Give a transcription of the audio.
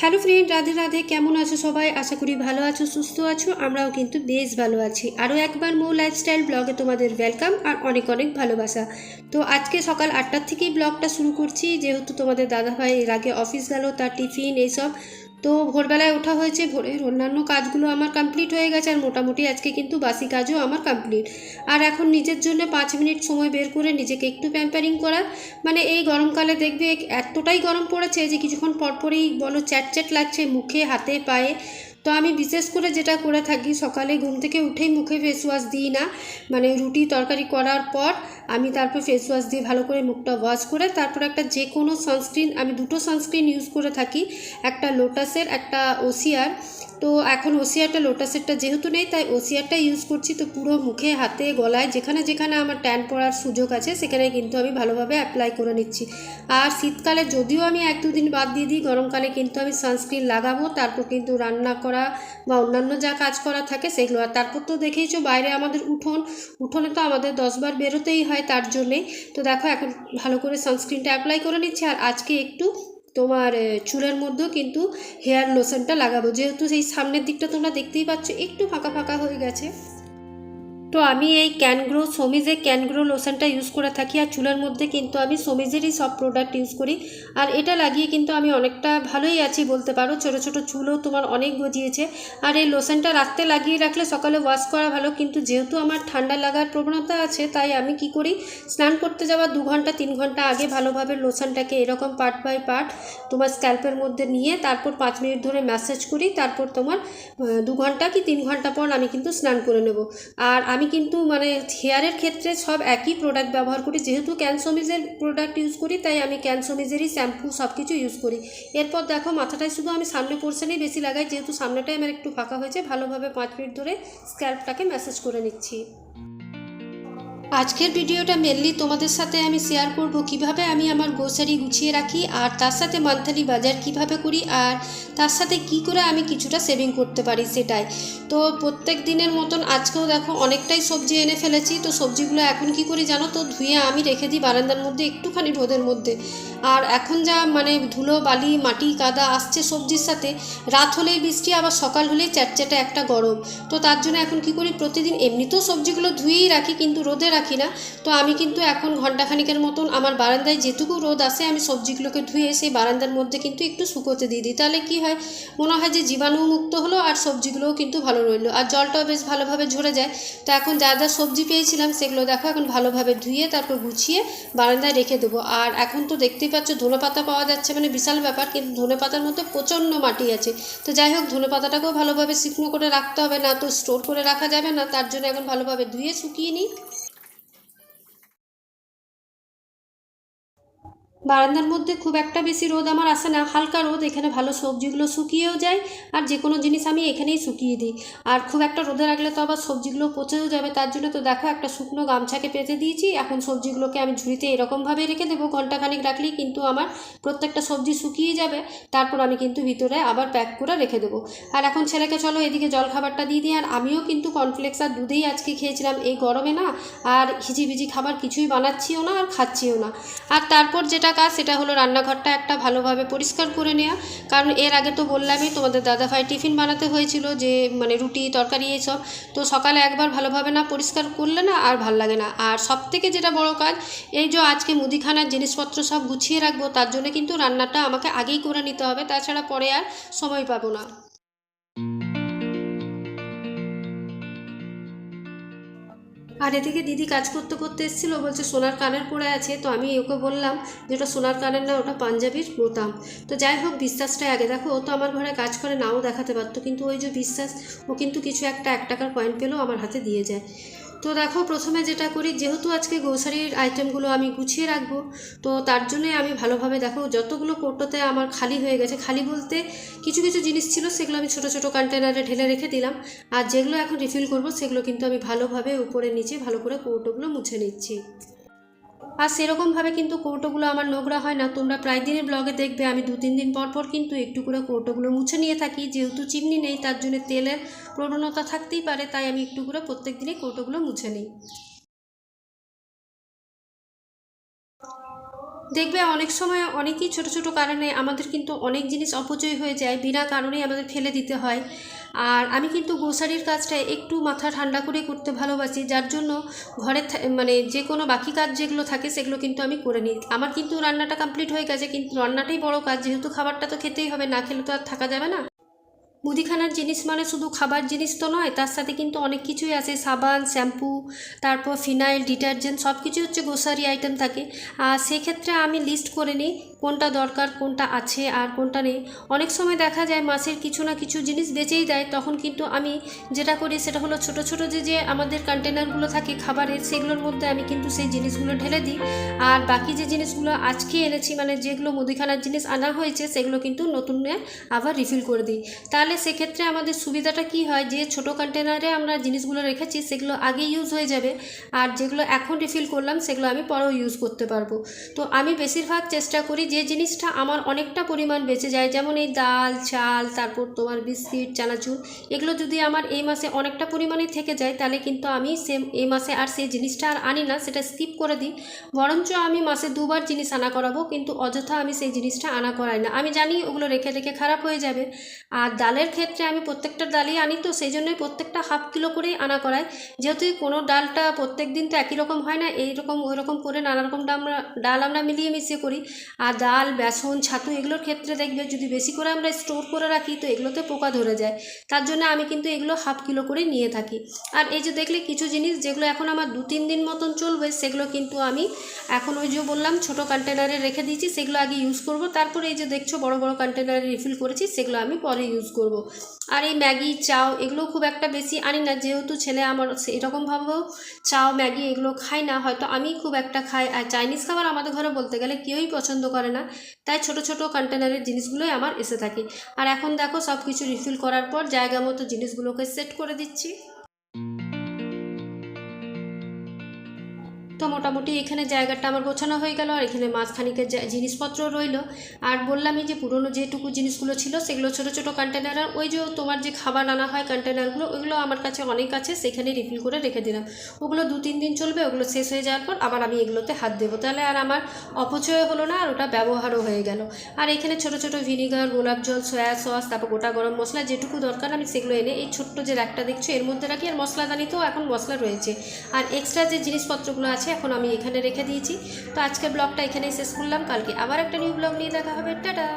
Hello friend, Radhe Radhe, কেমন আছো সবাই? আশা করি ভালো আছো, সুস্থ আছো, আমরাও কিন্তু বেশ ভালো আছি। আরও একবার মো লাইফস্টাইল ব্লগে তোমাদের ওয়েলকাম আর অনেক অনেক ভালোবাসা। তো আজকে সকাল আটটার থেকেই ব্লগটা শুরু করছি। যেহেতু তোমাদের দাদাভাই এর আগে অফিস গেল, তার টিফিন এইসব। তো ভোরবেলায় ওঠা হয়েছে ভোরের অন্যান্য কাজগুলো আমার কমপ্লিট হয়ে গেছে আর মোটামুটি আজকে কিন্তু বাসি কাজও আমার কমপ্লিট আর এখন নিজের জন্য পাঁচ মিনিট সময় বের করে নিজেকে একটু প্যাম্পারিং করা। মানে এই গরমকালে দেখবে এতটাই গরম পড়েছে যে কিছুক্ষণ পরপরই বলো চ্যাট চ্যাট লাগছে মুখে, হাতে, পায়ে। তো আমি বিশেষ করে যেটা করে থাকি, সকালে ঘুম থেকে উঠেই মুখে ফেস ওয়াশ দিই না। মানে রুটি তরকারি করার পর আমি তারপর ফেস ওয়াশ দিয়ে ভালো করে মুখটা ওয়াশ করে তারপর একটা যে কোনো সানস্ক্রিন আমি দুটো সানস্ক্রিন ইউজ করে থাকি। একটা লোটাসের একটা ওসিয়ার তো এখন ওসিয়ারটা লোটাসেরটা যেহেতু নেই, তাই ওসিয়ারটা ইউজ করছি। তো পুরো মুখে, হাতে, গলায়, যেখানে যেখানে আমার ট্যান পড়ার সুযোগ আছে, সেখানে কিন্তু আমি ভালোভাবে অ্যাপ্লাই করে নিচ্ছি। আর শীতকালে যদিও আমি এক দুদিন বাদ দিয়ে দিই, গরমকালে কিন্তু আমি সানস্ক্রিন লাগাবো, তারপর কিন্তু রান্না করা বা অন্যান্য যা কাজ করা থাকে সেগুলো। আর তারপর তো দেখেইছো বাইরে আমাদের উঠোন, উঠোনে তো আমাদের দশবার বেরোতেই হয় তার জন্যেই। তো দেখো, এখন ভালো করে সানস্ক্রিনটা অ্যাপ্লাই করে নিচ্ছি। আর আজকে একটু তোমার চুলের মধ্যেও কিন্তু হেয়ার লোশনটা লাগাবো। যেহেতু সেই সামনের দিকটা তোমরা দেখতেই পাচ্ছ, একটু ফাঁকা ফাঁকা হয়ে গেছে। তো আমি এই ক্যানগ্রো সমিজের ক্যানগ্রো লোশনটা ইউজ করে থাকি আর চুলের মধ্যে কিন্তু আমি সমিজেরই সব প্রোডাক্ট ইউজ করি। আর এটা লাগিয়ে কিন্তু আমি অনেকটা ভালোই আছি বলতে পারো। ছোটো ছোটো চুলও তোমার অনেক গজিয়েছে। আর এই লোশনটা রাত্রে লাগিয়ে রাখলে সকালে ওয়াশ করা ভালো। কিন্তু যেহেতু আমার ঠান্ডা লাগার প্রবণতা আছে, তাই আমি কি করি? স্নান করতে যাওয়া দু ঘণ্টা, তিন ঘণ্টা আগে ভালোভাবে লোশনটাকে এরকম পার্ট বাই পার্ট তোমার স্ক্যাল্পের মধ্যে নিয়ে তারপর পাঁচ মিনিট ধরে ম্যাসাজ করি। তারপর তোমার দু ঘণ্টা কি তিন ঘণ্টা পর আমি কিন্তু স্নান করে নেব। আর আমি কিন্তু মানে হেয়ারের ক্ষেত্রে সব একই প্রোডাক্ট ব্যবহার করি। যেহেতু ক্যানসোমিজের প্রোডাক্ট ইউজ করি, তাই আমি ক্যানসোমিজেরই শ্যাম্পু সব কিছু ইউজ করি। এরপর দেখো মাথাটায় শুধু আমি সামনে পোর্শনেই বেশি লাগাই, যেহেতু সামনেটাই আমার একটু ফাঁকা হয়েছে, ভালোভাবে পাঁচ মিনিট ধরে স্ক্যাল্পটাকে ম্যাসেজ করে নিচ্ছি। আজকের ভিডিওটা মেনলি তোমাদের সাথে আমি শেয়ার করব কীভাবে আমি আমার গ্রোসারি গুছিয়ে রাখি, আর তার সাথে মান্থলি বাজার কীভাবে করি, আর তার সাথে কি করে আমি কিছুটা সেভিং করতে পারি সেটাই। তো প্রত্যেক দিনের মতন আজকেও দেখো অনেকটাই সবজি এনে ফেলেছি, তো সবজিগুলো এখন কি করি জানো তো, ধুয়ে আমি রেখে দিই বারান্দার মধ্যে একটুখানি রোদের মধ্যে। আর এখন যা মানে ধুলো, বালি, মাটি, কাদা আসছে সবজির সাথে, রাত হলেই বৃষ্টি, আবার সকাল হলেই চ্যাটচ্যাটে একটা গরম। তো তার জন্য এখন কি করি, প্রতিদিন এমনিতেও সবজিগুলো ধুয়েই রাখি, কিন্তু রোদে রাখি না তো আমি কিন্তু এখন ঘন্টাখানিকের মতন আমার বারান্দায় যেটুকু রোদ আসে আমি সবজিগুলোকে ধুয়ে সেই বারান্দার মধ্যে কিন্তু একটু শুকোতে দিয়ে দিই। তাহলে কি হয়? মনে হয় যে জীবাণু মুক্ত হলো আর সবজিগুলোও কিন্তু ভালো রইল। আর জলটাও বেশ ভালোভাবে ঝরে যায়। তো এখন যা যা সবজি পেয়েছিলাম সেগুলো দেখো, এখন ভালোভাবে ধুয়ে তারপর গুছিয়ে বারান্দায় রেখে দেবো। আর এখন তো দেখতেই পাচ্ছ ধনে পাতা পাওয়া যাচ্ছে মানে বিশাল ব্যাপার। কিন্তু ধনে পাতার মধ্যে প্রচণ্ড মাটি আছে। তো যাই হোক ধনে পাতাটাকেও ভালোভাবে শুকনো করে রাখতে হবে, না তো স্টোর করে রাখা যাবে না। তার জন্য এখন ভালোভাবে ধুয়ে শুকিয়ে নিই। বারান্দার মধ্যে খুব একটা বেশি রোদ আমার আসে না, হালকা রোদ, এখানে ভালো সবজিগুলো শুকিয়েও যায়, আর যে কোনো জিনিস আমি এখানেই শুকিয়ে দিই। আর খুব একটা রোদে রাখলে তো আবার সবজিগুলো পচেও যাবে, তার জন্য তো দেখো একটা শুকনো গামছাকে পেতে দিয়েছি, এখন সবজিগুলোকে আমি ঝুড়িতে এরকমভাবে রেখে দেবো, ঘন্টাখানিক রাখলেই কিন্তু আমার প্রত্যেকটা সবজি শুকিয়ে যাবে, তারপর আমি কিন্তু ভিতরে আবার প্যাক করে রেখে দেবো। আর এখন ছেলেকে চলো এদিকে জল খাবারটা দিয়ে দিই, আর আমিও কিন্তু কর্নফ্লেক্স আর দুধেই আজকে খেয়েছিলাম, এই গরমে না, আর হিজিবিজি খাবার কিছুই বানাচ্ছিও না আর খাচ্ছিও না। আর তারপর যেটা কাজ, সেটা হলো রান্নাঘরটা একটা ভালোভাবে পরিষ্কার করে নেওয়া কারণ এর আগে তো বললামই, তোমাদের দাদাভাই টিফিন বানাতে হয়েছিল যে মানে রুটি, তরকারি এইসব। তো সকালে একবার ভালোভাবে না পরিষ্কার করলে না আর ভালো লাগে না। আর সব থেকে যেটা বড় কাজ, এই যে আজকে মুদিখানার জিনিসপত্র সব গুছিয়ে রাখব, তার জন্য কিন্তু রান্নাটা আমাকে আগেই করে নিতে হবে। তাছাড়া পরে আর সময় পাবো না। আর এদিকে দিদি কাজ করতে করতে এসেছিল, বলছে সোনার কানের পড়ে আছে, তো আমি ওকে বললাম যে ওটা সোনার কানের না, ওটা পাঞ্জাবির বোতাম। তো যাই হোক, বিশ্বাসটাই আগে। দেখো, ও তো আমার ঘরে কাজ করে, নাও দেখাতে পারতো, কিন্তু ওই যে বিশ্বাস, ও কিন্তু কিছু একটা, এক টাকার পয়েন্ট পেলেও আমার হাতে দিয়ে যায়। তো দেখো, প্রথমে যেটা করি, যেহেতু আজকে গ্রোসারির আইটেমগুলো আমি গুছিয়ে রাখব, তো তার জন্যে আমি ভালোভাবে দেখো, যতগুলো কোটোতে আমার খালি হয়ে গেছে, খালি বলতে কিছু কিছু জিনিস ছিল, সেগুলো আমি ছোট ছোট কন্টেনারে ঢেলে রেখে দিলাম। আর যেগুলো এখন রিফিল করব, সেগুলো কিন্তু আমি ভালোভাবে উপরে নিচে ভালো করে কোটোগুলো মুছে নিচ্ছি। আর সেরকমভাবে কিন্তু কৌটোগুলো আমার নোংরা হয় না। তোমরা প্রায় দিনের ব্লগে দেখবে আমি দু তিন দিন পর পর কিন্তু একটু করে কৌটোগুলো মুছে নিয়ে থাকি। যেহেতু চিমনি নেই, তার জন্য তেলের প্রবণতা থাকতেই পারে, তাই আমি একটু করে প্রত্যেক দিনই কৌটোগুলো মুছে নিই। দেখবে অনেক সময় অনেকই ছোট ছোট কারণে আমাদের কিন্তু অনেক জিনিস অপচয় হয়ে যায়, বিনা কারণেই আমাদের ফেলে দিতে হয়। আর আমি কিন্তু গ্রোসারির কাজটা একটু মাথা ঠান্ডা করে করতে ভালোবাসি, যার জন্য ঘরে মানে যে কোনো বাকি কাজ যেগুলো থাকে সেগুলো কিন্তু আমি করে নিই। আমার কিন্তু রান্নাটা কমপ্লিট হয়ে গেছে, কিন্তু রান্নাটাই বড় কাজ, যেহেতু খাবারটা তো খেতেই হবে, না খেলে তো আর থাকা যাবে না। মুদিখানার জিনিস মানে শুধু খাবার জিনিস তো নয়, তার সাথে কিন্তু অনেক কিছুই আছে। সাবান, শ্যাম্পু, তারপর ফিনাইল, ডিটারজেন্ট সব কিছুই হচ্ছে গ্রোসারি আইটেম থাকে। আর সেক্ষেত্রে আমি লিস্ট করে নিই কোনটা দরকার, কোনটা আছে আর কোনটা নেই। অনেক সময় দেখা যায় মাসের কিছু না কিছু জিনিস বেঁচেই দেয়, তখন কিন্তু আমি যেটা করি সেটা হলো ছোট ছোট যে যে আমাদের কন্টেনারগুলো থাকে খাবারের, সেগুলোর মধ্যে আমি কিন্তু সেই জিনিসগুলো ঢেলে দিই। আর বাকি যে জিনিসগুলো আজকে এনেছি মানে যেগুলো মুদিখানার জিনিস আনা হয়েছে, সেগুলো কিন্তু নতুন আবার রিফিল করে দিই। তাহলে সেক্ষেত্রে আমাদের সুবিধাটা কি হয়? যে, ছোট কন্টেনারে আমরা জিনিসগুলো রেখেছি, সেগুলো আগে ইউজ হয়ে যাবে। আর যেগুলো এখন রিফিল করলাম, সেগুলো আমি পরেও ইউজ করতে পারব। তো আমি বেশিরভাগ চেষ্টা করি যে জিনিসটা আমার অনেকটা পরিমাণ বেঁচে যায়, যেমন এই ডাল, চাল, তারপর তোমার বিস্কিট, চানাচুর, এগুলো যদি আমার এই মাসে অনেকটা পরিমাণে থেকে যায়, তাহলে কিন্তু আমি সে এই মাসে আর সেই জিনিসটা আর আনি না, সেটা স্কিপ করে দিই। বরঞ্চ আমি মাসে দুবার জিনিস আনা করাবো, কিন্তু অযথা আমি সেই জিনিসটা আনা করাই না। আমি জানি ওগুলো রেখে রেখে খারাপ হয়ে যাবে। আর ডালের ক্ষেত্রে আমি প্রত্যেকটা ডালই আনি তো, সেই জন্যই প্রত্যেকটা হাফ কিলো করেই আনা করাই। যেহেতু কোনো ডালটা প্রত্যেক দিন তো একই রকম হয় না এই রকম ওই রকম করে নানা রকম ডাল আমরা ডাল আমরা মিলিয়ে মিশিয়ে করি। আর ডাল, বেসন, ছাতু এগুলোর ক্ষেত্রে দেখবে যদি বেশি করে আমরা স্টোর করে রাখি তো এগুলোতে পোকা ধরে যায়। তার জন্য আমি কিন্তু এগুলো হাফ কিলো করে নিয়ে থাকি। আর এই যে দেখলে কিছু জিনিস যেগুলো এখন আমার দু তিন দিন মতন চলবে, সেগুলো কিন্তু আমি এখন ওই যে বললাম ছোট কন্টেনারে রেখে দিয়েছি, সেগুলো আগে ইউজ করব। তারপরে এই যে দেখছ বড় বড় কন্টেনারে রিফিল করেছি, সেগুলো আমি পরে ইউজ করব। আর এই ম্যাগি, চাও এগুলো খুব একটা বেশি আনি না, যেহেতু ছেলে আমার এরকমভাবেও চাও, ম্যাগি এগুলো খাই না, হয়তো আমি খুব একটা খাই। আর চাইনিজ খাবার আমাদের ঘরে বলতে গেলে কেউই পছন্দ করে না। তাই ছোট ছোট কন্টেনারের জিনিসগুলোই আমার এসে থাকে। আর এখন দেখো সব কিছু রিফিল করার পর জায়গা মতো জিনিসগুলোকে সেট করে দিচ্ছি। তো মোটামুটি এখানে জায়গাটা আমার গোছানো হয়ে গেল, আর এখানে মাঝখানিকের জিনিসপত্র রইল। আর বললামই যে পুরনো যেটুকু জিনিসগুলো ছিল সেগুলো ছোট ছোট কন্টেনার আর ওই যে তোমার যে খাবার আনা হয় কন্টেনারগুলো ওইগুলো আমার কাছে অনেক আছে, সেখানে রিফিল করে রেখে দিলাম। ওগুলো দু তিন দিন চলবে, ওগুলো শেষ হয়ে যাওয়ার পর আবার আমি এগুলোতে হাত দেবো। তাহলে আর আমার অপচয় হলো না, আর ওটা ব্যবহারও হয়ে গেল। আর এখানে ছোট ছোট ভিনিগার গোলাপ জল সয়া সস তারপর গোটা গরম মশলা যেটুকু দরকার আমি সেগুলো এনে এই ছোট্ট যে র্যাকটা দেখছ, এর মধ্যে রাখি। আর মশলাদানিতেও এখন মশলা রয়েছে। আর এক্সট্রা যে জিনিসপত্রগুলো আছে এখন আমি এখানে রেখে দিয়েছি। তো আজকের ব্লগটা এখানেই শেষ করলাম। কালকে আবার একটা নিউ ব্লগ নিয়ে দেখা হবে। টাটা!